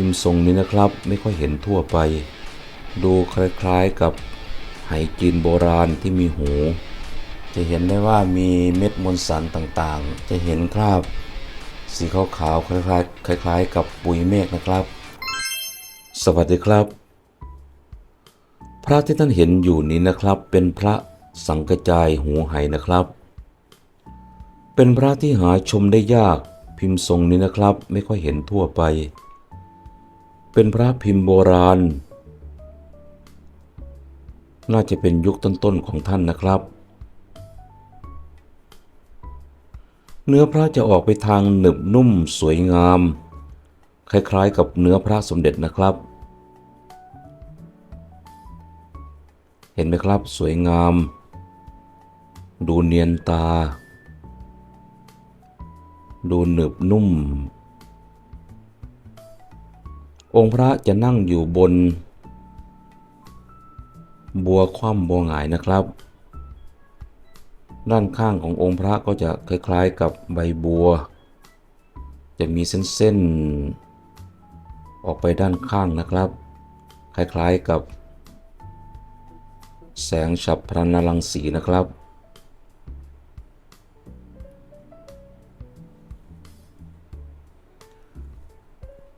พิมพ์ทรงนี้นะครับไม่ค่อยเห็นทั่วไป ดูคล้ายๆกับไหจีนโบราณที่มีหู จะเห็นได้ว่ามีเม็ดมวลสารต่างๆ จะเห็นคราบสีขาวๆคล้ายๆคล้าย ๆ กับปุยเมฆนะครับ สวัสดีครับ พระที่ท่านเห็นอยู่นี้นะครับเป็นพระสังกจายหูไหนะครับ เป็นพระที่หาชมได้ยากพิมพ์ทรงนี้นะครับไม่ค่อยเห็นทั่วไป เป็นพระพิมพ์โบราณ น่าจะเป็นยุคต้นๆของท่านนะครับ เนื้อพระจะออกไปทางหนึบนุ่มสวยงาม คล้ายๆกับเนื้อพระสมเด็จนะครับ เห็นไหมครับสวยงาม ดูเนียนตา ดูหนึบนุ่ม องค์พระจะนั่งอยู่บน บัวคว่ำบัวหงายนะครับ ด้านข้างขององค์พระก็จะคล้ายๆกับใบบัว จะมีเส้นๆ ออกไปด้านข้างนะครับ คล้ายๆกับ แสงฉับพลันรังสีนะครับ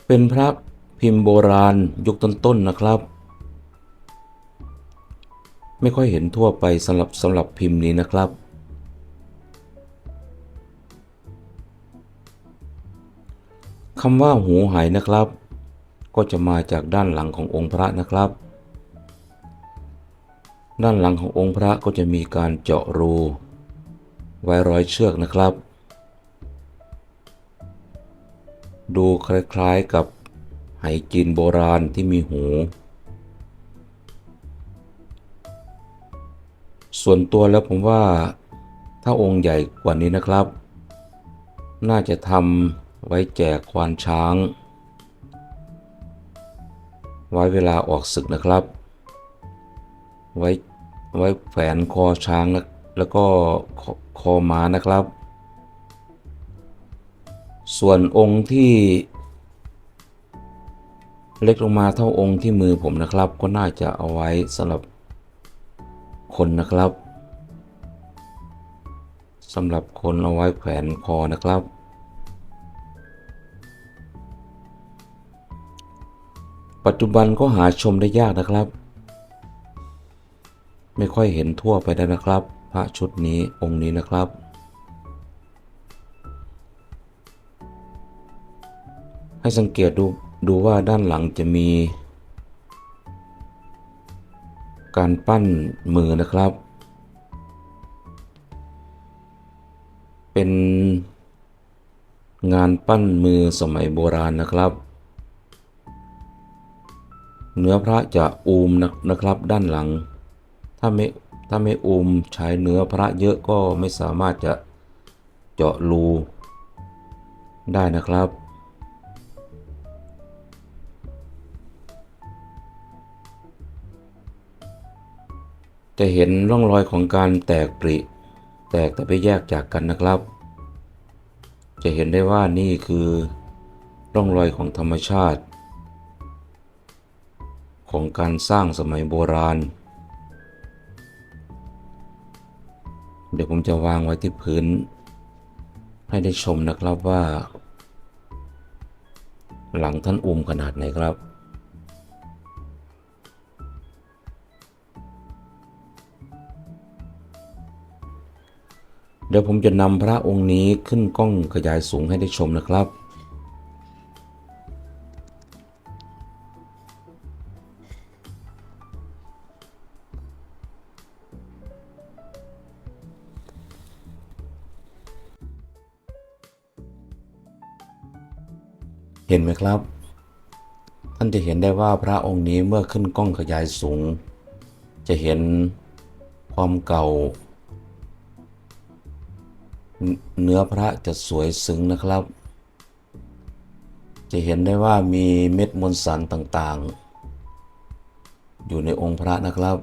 เป็นพระ พิมพ์โบราณยุคต้นๆนะครับ ไม่ค่อยเห็นทั่วไปสำหรับสำหรับพิมพ์นี้นะครับ คำว่าหูหายนะครับ ก็จะมาจากด้านหลังขององค์พระนะครับ ด้านหลังขององค์พระก็จะมีการเจาะรู ไว้ร้อยเชือกนะครับ ดูคล้ายๆกับ ไหจีนโบราณที่มีหู ส่วนตัวแล้วผมว่าถ้าองค์ใหญ่กว่านี้นะครับ น่าจะทำไว้แจกควานช้าง ไว้เวลาออกศึกนะครับ ไว้ไว้แฝนคอช้างแล้วแล้วก็คอม้านะครับ ส่วนองค์ที่ เล็กลงมาเท่าองค์ที่มือผมนะครับ ก็น่าจะเอาไว้สำหรับคนนะครับสำหรับคนเอาไว้แขวนคอนะครับ ปัจจุบันก็หาชมได้ยากนะครับ ไม่ค่อยเห็นทั่วไปได้นะครับ พระชุดนี้องค์นี้นะครับให้สังเกตดู ดูว่าด้านหลังจะมี การปั้นมือนะครับ เป็นงานปั้นมือสมัยโบราณนะครับ เนื้อพระจะอูมนะนะครับด้านหลัง ถ้าไม่ถ้าไม่อูมใช้เนื้อพระเยอะก็ไม่สามารถจะเจาะรูได้นะครับ จะเห็นร่องรอยของการแตกปริ แตกแต่ไปแยกจากกันนะครับ จะเห็นได้ว่านี่คือ ร่องรอยของธรรมชาติ ของการสร้างสมัยโบราณ เดี๋ยวผมจะวางไว้ที่พื้น ให้ได้ชมนะครับว่า หลังท่านอุ้มขนาดไหนครับ เดี๋ยวผมจะนำพระองค์นี้ขึ้นกล้องขยายสูงให้ได้ชมนะครับ เห็นไหมครับ ท่านจะเห็นได้ว่าพระองค์นี้เมื่อขึ้นกล้องขยายสูง จะเห็นความเก่า เนื้อพระจะสวยซึ้งนะครับ จะเห็นได้ว่ามีเม็ดมวลสารต่างๆ อยู่ในองค์พระนะครับ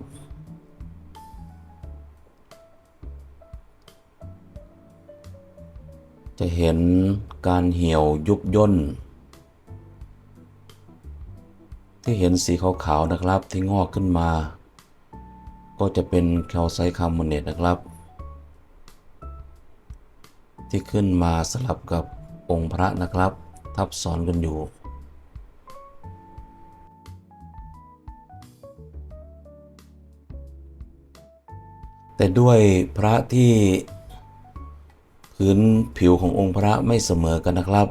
จะเห็นการเหี่ยวยุบย่น ที่เห็นสีขาวๆนะครับที่งอกขึ้นมา ก็จะเป็นแคลไซคาร์บอเนตนะครับ ที่ขึ้นมาสลับกับองค์พระนะครับ ทับซ้อนกันอยู่ แต่ด้วยพระที่พื้นผิวขององค์พระไม่เสมอกันนะครับ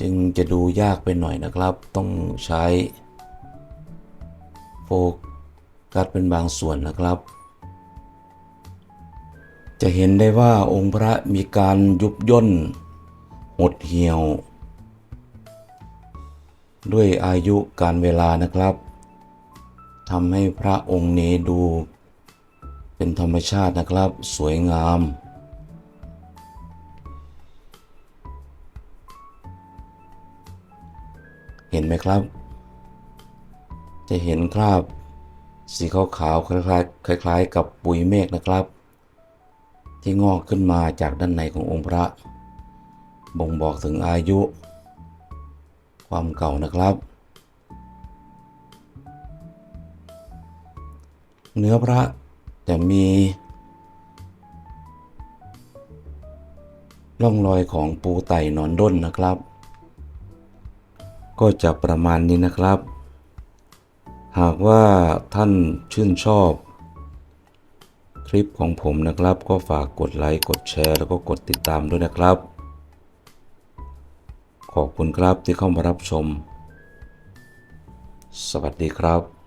จึงจะดูยากไปหน่อยนะครับ ต้องใช้โฟกัสเป็นบางส่วนนะครับ จะเห็นได้ว่าองค์พระมีการยุบย่น หดเหี่ยว ด้วยอายุการเวลานะครับทำให้พระองค์นี้ดู เป็นธรรมชาตินะครับ สวยงาม เห็นไหมครับ จะเห็นคราบสีขาวๆคล้ายๆคล้ายๆกับปุยเมฆนะครับ ที่งอกขึ้นมาจากด้านในขององค์พระ บ่งบอกถึงอายุ ความเก่านะครับ เนื้อพระจะมีร่องรอยของปูไต่หนอนด้นนะครับ ก็จะประมาณนี้นะครับ หากว่าท่านชื่นชอบ ลิปของผมนะครับ ก็ฝากกดไลค์กดแชร์แล้วก็กดติดตามด้วยนะครับ ขอบคุณครับที่เข้ามารับชม สวัสดีครับ